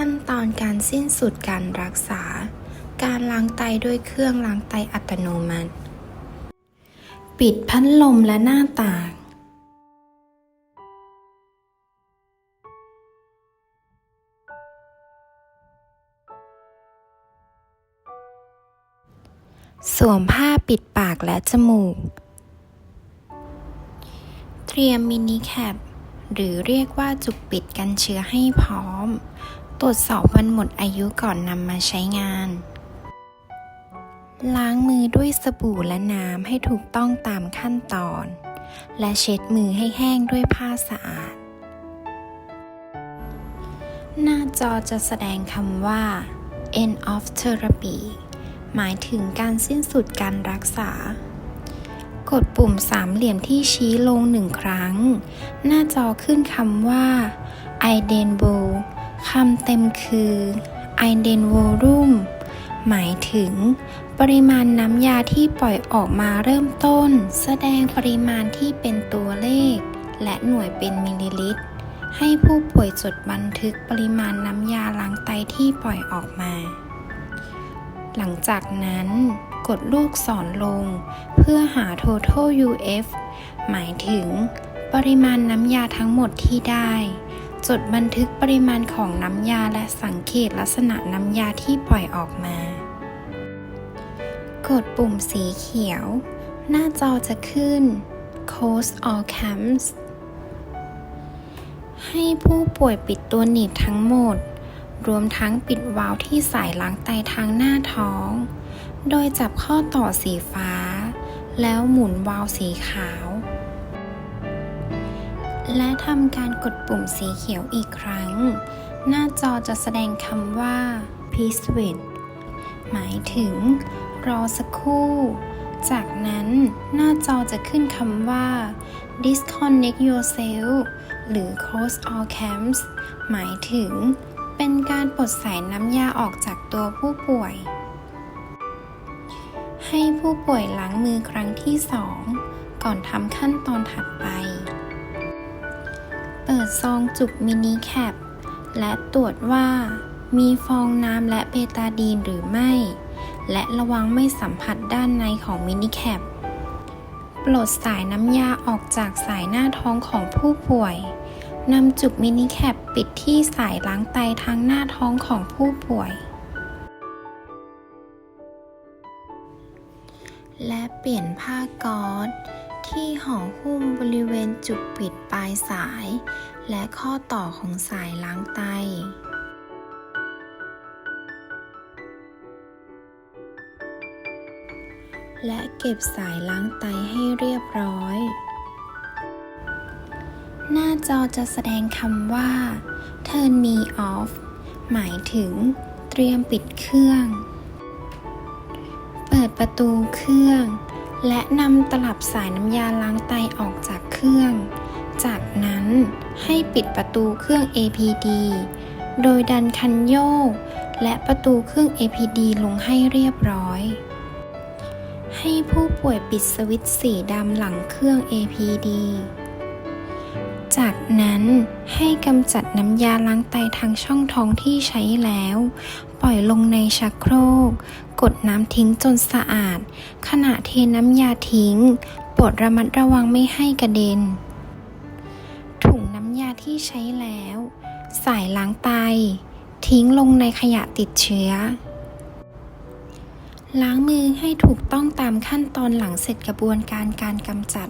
ขั้นตอนการสิ้นสุดการรักษา การล้างไตด้วยเครื่องล้างไตอัตโนมัติ ปิดพัดลมและหน้าต่าง สวมผ้าปิดปากและจมูก เตรียมมินิแคปหรือเรียกว่าจุกปิดกันเชื้อให้พร้อม รวจสอบวันหมดอายุก่อนนำมาใช้งาน ล้างมือด้วยสบู่และน้ำให้ถูกต้องตามขั้นตอน และเช็ดมือให้แห้งด้วยผ้าสะอาด หน้าจอจะแสดงคำว่า end of therapy หมายถึงการสิ้นสุดการรักษา กดปุ่มสามเหลี่ยมที่ชี้ลงหนึ่งครั้ง หน้าจอขึ้นคำว่า i d e n v o คำเต็มคือ i d e n volume หมายถึง ปริมาณน้ำยาที่ปล่อยออกมาเริ่มต้น แสดงปริมาณที่เป็นตัวเลข และหน่วยเป็นมิลลิลิตร ให้ผู้ป่วยจดบันทึกปริมาณน้ำยาล้างไตที่ปล่อยออกมา หลังจากนั้น กดลูกศรลง เพื่อหา total UF หมายถึง ปริมาณน้ำยาทั้งหมดที่ได้ จดบันทึกปริมาณของน้ำยาและสังเกตลักษณะน้ำยาที่ปล่อยออกมา กดปุ่มสีเขียว หน้าจอจะขึ้น Close all cams ให้ผู้ป่วยปิดตัวหนีบทั้งหมด รวมทั้งปิดวาล์วที่สายล้างไตทางหน้าท้อง โดยจับข้อต่อสีฟ้า แล้วหมุนวาล์วสีขาว และทำการกดปุ่มสีเขียวอีกครั้ง หน้าจอจะแสดงคำว่า please wait หมายถึง รอสักครู่ จากนั้นหน้าจอจะขึ้นคำว่า disconnect yourself หรือ close all cams หมายถึง เป็นการปลดสายน้ำยาออกจากตัวผู้ป่วย ให้ผู้ป่วยล้างมือครั้งที่ 2 ก่อนทำขั้นตอนถัดไป เปิดซองจุกมินิแคป และตรวจว่ามีฟองน้ำและเบตาดีนหรือไม่ และระวังไม่สัมผัสด้านในของมินิแคป ปลดสายน้ำยาออกจากสายหน้าท้องของผู้ป่วย นำจุกมินิแคปปิดที่สายล้างไตทางหน้าท้องของผู้ป่วย และเปลี่ยนผ้าก๊อซ ที่ห่อหุ้มบริเวณจุกปิดปลายสาย และข้อต่อของสายล้างไต และเก็บสายล้างไตให้เรียบร้อย หน้าจอจะแสดงคำว่า Turn me off หมายถึงเตรียมปิดเครื่อง เปิดประตูเครื่อง และนำตลับสายน้ำยาล้างไตออกจากเครื่อง จากนั้นให้ปิดประตูเครื่อง APD โดยดันคันโยก และประตูเครื่อง APD ลงให้เรียบร้อย ให้ผู้ป่วยปิดสวิตช์สีดำหลังเครื่อง APD จากนั้น ให้กำจัดน้ำยาล้างไตทางช่องท้องที่ใช้แล้ว ปล่อยลงในชักโครก กดน้ำทิ้งจนสะอาด ขณะเทน้ำยาทิ้งโปรดระมัดระวังไม่ให้กระเด็น ถุงน้ำยาที่ใช้แล้ว สายล้างไต ทิ้งลงในขยะติดเชื้อ ล้างมือให้ถูกต้องตามขั้นตอนหลังเสร็จกระบวนการการกำจัด